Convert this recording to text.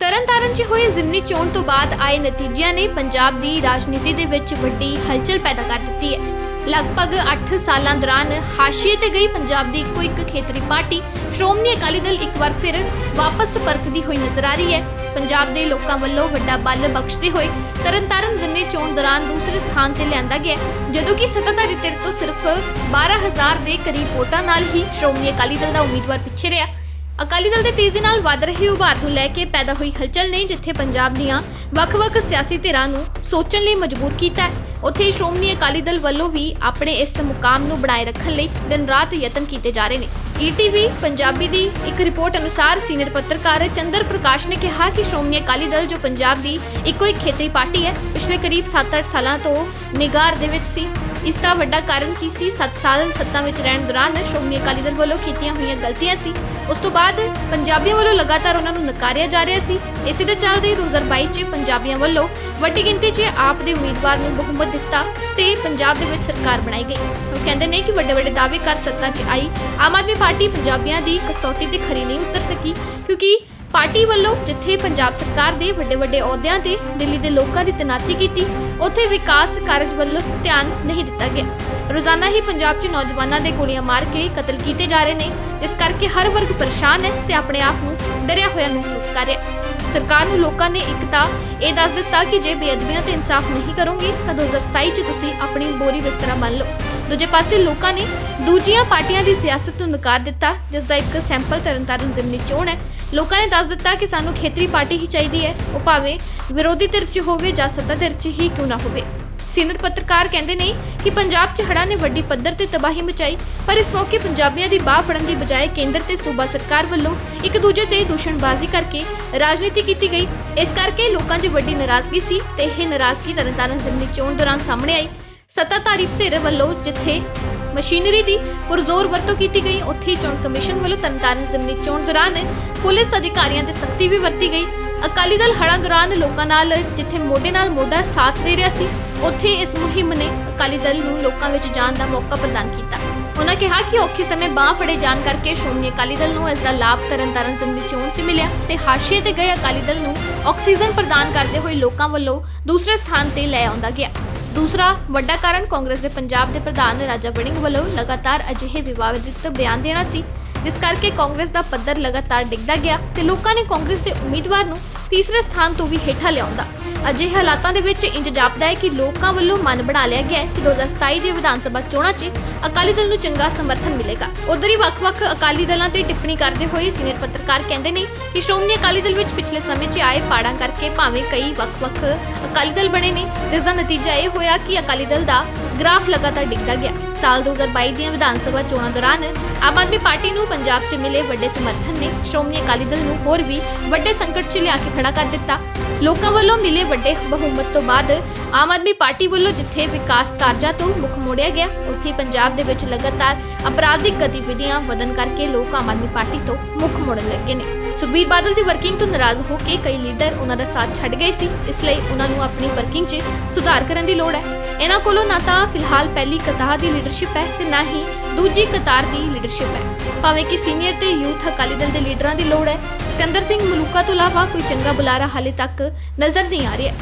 ਤਰਨਤਾਰਨ 'ਚ ਹੋਈ ਜ਼ਿਮਨੀ ਚੋਣ ਤੋਂ ਬਾਅਦ ਆਏ ਨਤੀਜਿਆਂ ਨੇ ਪੰਜਾਬ ਦੀ ਰਾਜਨੀਤੀ ਦੇ ਵਿੱਚ ਵੱਡੀ ਹਲਚਲ ਪੈਦਾ ਕਰ ਦਿੱਤੀ ਹੈ। ਲਗਭਗ 8 ਸਾਲਾਂ ਦੌਰਾਨ ਹਾਸ਼ੀਏ ਤੇ ਗਈ ਪੰਜਾਬ ਦੀ ਇੱਕੋ ਇੱਕ ਖੇਤਰੀ ਪਾਰਟੀ ਸ਼੍ਰੋਮਣੀ ਅਕਾਲੀ ਦਲ ਇੱਕ ਵਾਰ ਫਿਰ ਵਾਪਸ ਪਰਤਦੀ ਹੋਈ ਨਜ਼ਰ ਆ ਰਹੀ ਹੈ। ਪੰਜਾਬ ਦੇ ਲੋਕਾਂ ਵੱਲੋਂ ਵੱਡਾ ਬਲ ਬਖਸ਼ਦੇ ਹੋਏ ਤਰਨਤਾਰਨ ਜ਼ਿਮਨੀ ਚੋਣ ਦੌਰਾਨ ਦੂਸਰੇ ਸਥਾਨ ਤੇ ਲਿਆਂਦਾ ਗਿਆ ਜਦੋਂ ਕਿ ਸੱਤਾਧਾਰੀ ਧਿਰ ਤੋਂ ਸਿਰਫ 12000 ਦੇ ਕਰੀਬ ਵੋਟਾਂ ਨਾਲ ਹੀ ਸ਼੍ਰੋਮਣੀ ਅਕਾਲੀ ਦਲ ਦਾ ਉਮੀਦਵਾਰ ਪਿੱਛੇ ਰਿਹਾ। ਅਕਾਲੀ ਦਲ ਦੇ ਤੇਜ਼ੀ ਨਾਲ ਵੱਧ ਰਹੇ ਉਭਾਰ ਨੂੰ ਲੈ ਕੇ ਪੈਦਾ ਹੋਈ ਹਲਚਲ ਨੇ ਜਿੱਥੇ ਪੰਜਾਬ ਦੀਆਂ ਵੱਖ-ਵੱਖ ਸਿਆਸੀ ਧਿਰਾਂ ਨੂੰ ਸੋਚਣ ਲਈ ਮਜਬੂਰ ਕੀਤਾ ਹੈ। ਉੱਥੇ ਸ਼੍ਰੋਮਣੀ ਅਕਾਲੀ ਦਲ ਵੱਲੋਂ ਵੀ ਆਪਣੇ ਇਸ ਮੁਕਾਮ ਨੂੰ ਬਣਾਏ ਰੱਖਣ ਲਈ ਦਿਨ-ਰਾਤ ਯਤਨ ਕੀਤੇ ਜਾ ਰਹੇ ਨੇ। ਈਟੀਵੀ ਪੰਜਾਬੀ ਦੀ ਇੱਕ ਰਿਪੋਰਟ ਅਨੁਸਾਰ ਸੀਨੀਅਰ ਪੱਤਰਕਾਰ ਚੰਦਰ ਪ੍ਰਕਾਸ਼ ਨੇ ਕਿਹਾ ਕਿ ਸ਼੍ਰੋਮਣੀ ਅਕਾਲੀ ਦਲ ਜੋ ਪੰਜਾਬ ਦੀ ਇੱਕੋ ਇੱਕ ਖੇਤਰੀ ਪਾਰਟੀ ਹੈ, ਪਿਛਲੇ ਕਰੀਬ 7-8 ਸਾਲਾਂ ਤੋਂ ਨਿਗਾਰ ਦੇ ਵਿੱਚ ਸੀ। ਇਸ ਦਾ ਵੱਡਾ ਕਾਰਨ ਕੀ ਸੀ? 7 ਸਾਲ ਸੱਤਾ ਵਿੱਚ ਰਹਿਣ ਦੌਰਾਨ ਸ਼੍ਰੋਮਣੀ ਅਕਾਲੀ ਦਲ ਵੱਲੋਂ ਕੀਤੀਆਂ ਹੋਈਆਂ ਗਲਤੀਆਂ ਸੀ। ਉਸ ਤੋਂ ਬਾਅਦ ਪੰਜਾਬੀਆਂ ਵੱਲੋਂ ਲਗਾਤਾਰ ਉਹਨਾਂ ਨੂੰ ਨਕਾਰਿਆ ਜਾ ਰਿਹਾ ਸੀ। ਇਸੇ ਦੇ ਚੱਲਦੇ 2022 ਚ ਪੰਜਾਬੀਆਂ ਵੱਲੋਂ ਵੱਡੀ ਗਿਣਤੀ 'ਚ ਆਪ ਦੇ ਉਮੀਦਵਾਰ ਨੂੰ ਬਹੁਮਤ ਦਿੱਤਾ ਤੇ ਪੰਜਾਬ ਦੇ ਵਿੱਚ ਸਰਕਾਰ ਬਣਾਈ ਗਈ। ਉਹ ਕਹਿੰਦੇ ਨੇ ਕਿ ਵੱਡੇ ਵੱਡੇ ਦਾਅਵੇ ਕਰ ਸੱਤਾ 'ਚ ਆਈ। ਆਮ ਆਦਮੀ ਪਾਰਟੀ ਪੰਜਾਬੀਆਂ ਦੀ ਕਸੌਟੀ ਤੇ ਖਰੀ ਨਹੀਂ ਉਤਰ ਸਕੀ ਕਿਉਂਕਿ ਪਾਰਟੀ ਵੱਲੋਂ ਜਿੱਥੇ ਪੰਜਾਬ ਸਰਕਾਰ ਦੇ ਵੱਡੇ ਵੱਡੇ ਅਹੁਦਿਆਂ ਤੇ ਦਿੱਲੀ ਦੇ ਲੋਕਾਂ ਦੀ ਤੈਨਾਤੀ ਕੀਤੀ, ਉੱਥੇ ਵਿਕਾਸ ਕਾਰਜ ਵੱਲ ਧਿਆਨ ਨਹੀਂ ਦਿੱਤਾ ਗਿਆ। ਰੋਜ਼ਾਨਾ ਹੀ ਪੰਜਾਬ 'ਚ ਨੌਜਵਾਨਾਂ ਦੇ ਗੋਲੀਆਂ ਮਾਰ ਕੇ ਕਤਲ ਕੀਤੇ ਜਾ ਰਹੇ ਨੇ। ਇਸ ਕਰਕੇ ਹਰ ਵਰਗ ਪਰੇਸ਼ਾਨ ਹੈ ਤੇ ਆਪਣੇ ਆਪ ਨੂੰ ਡਰਿਆ ਹੋਇਆ ਮਹਿਸੂਸ ਕਰ ਰਿਹਾ ਸਰਕਾਰ ਨੂੰ ਲੋਕਾਂ ਨੇ ਇੱਕ ਤਾਂ ਇਹ ਦੱਸ ਦਿੱਤਾ ਕਿ ਜੇ ਬੇਅਦਬੀਆਂ ਤੇ ਇਨਸਾਫ ਨਹੀਂ ਕਰੋਗੇ, ਤਾਂ 2027 'ਚ ਤੁਸੀਂ ਆਪਣੀ ਬੋਰੀ ਬਿਸਤਰਾ ਮੰਨ ਲਓ। ਦੂਜੇ ਪਾਸੇ ਲੋਕਾਂ ਨੇ ਦੂਜੀਆਂ ਪਾਰਟੀਆਂ ਦੀ ਸਿਆਸਤ ਨੂੰ ਨਕਾਰ ਦਿੱਤਾ, ਜਿਸ ਦਾ ਇੱਕ ਸੈਂਪਲ ਤਰਨਤਾਰਨ ਜ਼ਿਮਨੀ ਚੋਣ ਹੈ। ਲੋਕਾਂ ਨੇ ਦੱਸ ਦਿੱਤਾ ਕਿ ਸਾਨੂੰ ਖੇਤਰੀ ਪਾਰਟੀ ਹੀ ਚਾਹੀਦੀ ਹੈ, ਉਹ ਭਾਵੇਂ ਵਿਰੋਧੀ ਧਿਰ 'ਚ ਹੋਵੇ ਜਾਂ ਸੱਤਾ ਧਿਰ 'ਚ ਹੀ ਕਿਉਂ ਨਾ ਹੋਵੇ। ਸੀਨੀਅਰ ਪੱਤਰਕਾਰ ਕਹਿੰਦੇ ਨੇ ਕਿ ਪੰਜਾਬ 'ਚ ਹੜ੍ਹਾਂ ਨੇ ਵੱਡੀ ਪੱਧਰ ਤੇ ਤਬਾਹੀ ਮਚਾਈ, ਪਰ ਇਸ ਮੌਕੇ ਪੰਜਾਬੀਆਂ ਦੀ ਬਾਹ ਫੜਨ ਦੀ ਬਜਾਏ ਕੇਂਦਰ ਤੇ ਸੂਬਾ ਸਰਕਾਰ ਵੱਲੋਂ ਇੱਕ ਦੂਜੇ ਤੇ ਦੂਸ਼ਣਬਾਜ਼ੀ ਕਰਕੇ ਰਾਜਨੀਤੀ ਕੀਤੀ ਗਈ। ਇਸ ਕਰਕੇ ਲੋਕਾਂ 'ਚ ਵੱਡੀ ਨਾਰਾਜ਼ਗੀ ਸੀ ਤੇ ਇਹ ਨਾਰਾਜ਼ਗੀ ਤਰਨਤਾਰਨ ਜ਼ਿਮਨੀ ਚੋਣ ਦੌਰਾਨ ਸਾਹਮਣੇ ਆਈ। ਸੱਤਾਧਾਰੀ ਧਿਰ ਵੱਲੋਂ ਜਿੱਥੇ ਮਸ਼ੀਨਰੀ ਦੀ ਪੁਰਜ਼ੋਰ ਵਰਤੋਂ ਕੀਤੀ ਗਈ, ਉੱਥੇ ਚੋਣ ਕਮਿਸ਼ਨ ਵੱਲੋਂ ਤਰਨਤਾਰਨ ਜ਼ਿਮਨੀ ਚੋਣ ਦੌਰਾਨ ਪੁਲਿਸ ਅਧਿਕਾਰੀਆਂ ਤੇ ਸਖਤੀ ਵੀ ਵਰਤੀ ਗਈ। ਅਕਾਲੀ ਦਲ ਹੜ੍ਹਾਂ ਦੌਰਾਨ ਲੋਕਾਂ ਨਾਲ ਜਿੱਥੇ ਮੋਢੇ ਨਾਲ ਮੋਢਾ ਸਾਥ ਦੇ ਰਿਹਾ ਸੀ, ਉੱਥੇ ਇਸ ਮੁਹਿੰਮ ਨੇ ਅਕਾਲੀ ਦਲ ਨੂੰ ਲੋਕਾਂ ਵਿੱਚ ਜਾਣ ਦਾ ਮੌਕਾ ਪ੍ਰਦਾਨ ਕੀਤਾ। ਉਹਨਾਂ ਕਿਹਾ ਕਿ ਔਖੇ ਸਮੇਂ ਬਾਹ ਫੜੇ ਜਾਣ ਕਰਕੇ ਸ਼੍ਰੋਮਣੀ ਅਕਾਲੀ ਦਲ ਨੂੰ ਇਸ ਦਾ ਲਾਭ ਤਰਨਤਾਰਨ ਜ਼ਿਮਨੀ ਚੋਣ 'ਚ ਮਿਲਿਆ ਤੇ ਹਾਸ਼ੀਏ ਤੇ ਗਏ ਅਕਾਲੀ ਦਲ ਨੂੰ ਆਕਸੀਜਨ ਪ੍ਰਦਾਨ ਕਰਦੇ ਹੋਏ ਲੋਕਾਂ ਵੱਲੋਂ ਦੂਸਰੇ ਸਥਾਨ ਤੇ ਲੈ ਆਉਂਦਾ ਗਿਆ। ਦੂਸਰਾ ਵੱਡਾ ਕਾਰਨ ਕਾਂਗਰਸ ਦੇ ਪੰਜਾਬ ਦੇ ਪ੍ਰਧਾਨ ਰਾਜਾ ਵੜਿੰਗ ਵੱਲੋਂ ਲਗਾਤਾਰ ਅਜਿਹੇ ਵਿਵਾਦਿਤ ਬਿਆਨ ਦੇਣਾ ਸੀ ਜਿਸ ਕਰਕੇ ਕਾਂਗਰਸ ਦਾ ਪੱਧਰ ਲਗਾਤਾਰ ਡਿੱਗਦਾ ਗਿਆ ਤੇ ਲੋਕਾਂ ਨੇ ਕਾਂਗਰਸ ਦੇ ਉਮੀਦਵਾਰ ਨੂੰ ਤੀਸਰੇ ਸਥਾਨ ਤੋਂ ਵੀ ਹੇਠਾਂ ਲਿਆਉਂਦਾ। ਅਜਿਹੇ ਹਾਲਾਤਾਂ ਦੇ ਵਿੱਚ ਇੰਜ ਜਾਪਦਾ ਹੈ ਕਿ ਲੋਕਾਂ ਵੱਲੋਂ ਮਨ ਬਣਾ ਲਿਆ ਗਿਆ ਹੈ ਕਿ 2027 ਦੇ ਵਿਧਾਨ ਸਭਾ ਚੋਣਾਂ 'ਚ ਅਕਾਲੀ ਦਲ ਨੂੰ ਚੰਗਾ ਸਮਰਥਨ ਮਿਲੇਗਾ। ਉਧਰ ਹੀ ਵੱਖ-ਵੱਖ ਅਕਾਲੀ ਦਲਾਂ ਤੇ ਟਿੱਪਣੀ ਕਰਦੇ ਹੋਏ ਸੀਨੀਅਰ ਪੱਤਰਕਾਰ ਕਹਿੰਦੇ ਨੇ ਕਿ ਸ਼੍ਰੋਮਣੀ ਅਕਾਲੀ ਦਲ ਵਿੱਚ ਪਿਛਲੇ ਸਮੇਂ 'ਚ ਆਏ ਪਾੜਾਂ ਕਰਕੇ ਭਾਵੇਂ ਕਈ ਵੱਖ-ਵੱਖ ਅਕਾਲੀ ਦਲ ਬਣੇ ਨੇ, ਜਿਸ ਦਾ ਨਤੀਜਾ ਇਹ ਹੋਇਆ ਕਿ ਅਕਾਲੀ ਦਲ ਦਾ ਗ੍ਰਾਫ ਲਗਾਤਾਰ ਡਿੱਗਦਾ ਗਿਆ। ਸਾਲ 2022 ਦੀਆਂ ਵਿਧਾਨ ਸਭਾ ਚੋਣਾਂ ਦੌਰਾਨ ਆਮ ਆਦਮੀ ਪਾਰਟੀ ਨੂੰ ਪੰਜਾਬ 'ਚ ਮਿਲੇ ਵੱਡੇ ਸਮਰਥਨ ਨੇ ਸ਼੍ਰੋਮਣੀ ਅਕਾਲੀ ਦਲ ਨੂੰ ਹੋਰ ਵੀ ਵੱਡੇ ਸੰਕਟ 'ਚ ਲਿਆ ਕੇ ਖੜਾ ਕਰ ਦਿੱਤਾ। ਲੋਕਾਂ ਵੱਲੋਂ ਮਿਲੇ ਵੱਡੇ ਬਹੁਮਤ ਤੋਂ ਬਾਅਦ ਆਮ ਆਦਮੀ ਪਾਰਟੀ ਵੱਲੋਂ ਜਿੱਥੇ ਵਿਕਾਸ ਕਾਰਜਾਂ ਤੋਂ ਮੁੱਖ ਮੋੜਿਆ ਗਿਆ, ਉੱਥੇ ਪੰਜਾਬ ਦੇ ਵਿੱਚ ਲਗਾਤਾਰ ਅਪਰਾਧਿਕ ਗਤੀਵਿਧੀਆਂ ਵਧਣ ਕਰਕੇ ਲੋਕ ਆਮ ਆਦਮੀ ਪਾਰਟੀ ਤੋਂ ਮੁੱਖ ਮੋੜਨ ਲੱਗੇ ਨੇ। ਸੁਖਬੀਰ ਬਾਦਲ ਦੀ ਵਰਕਿੰਗ ਤੋਂ ਨਾਰਾਜ਼ ਹੋ ਕੇ ਕਈ ਲੀਡਰ ਉਹਨਾਂ ਦਾ ਸਾਥ ਛੱਡ ਗਏ ਸੀ, ਇਸ ਲਈ ਉਹਨਾਂ ਨੂੰ ਆਪਣੀ ਵਰਕਿੰਗ 'ਚ ਸੁਧਾਰ ਕਰਨ ਦੀ ਲੋੜ ਹੈ। ਇਹਨਾਂ ਕੋਲੋਂ ਨਾ ਤਾਂ ਫਿਲਹਾਲ ਪਹਿਲੀ ਕਤਾਰ ਦੀ ਲੀਡਰਸ਼ਿਪ ਹੈ ਤੇ ਨਾ ਹੀ ਦੂਜੀ ਕਤਾਰ ਦੀ ਲੀਡਰਸ਼ਿਪ ਹੈ। ਭਾਵੇਂ ਕਿ ਸੀਨੀਅਰ ਤੇ ਯੂਥ ਅਕਾਲੀ ਦਲ ਦੇ ਲੀਡਰਾਂ ਦੀ ਲੋੜ ਹੈ, ਸਿਕੰਦਰ ਸਿੰਘ ਮਲੂਕਾ ਤੋਂ ਇਲਾਵਾ ਕੋਈ ਚੰਗਾ ਬੁਲਾਰਾ ਹਾਲੇ ਤੱਕ ਨਜ਼ਰ ਨਹੀਂ ਆ ਰਿਹਾ।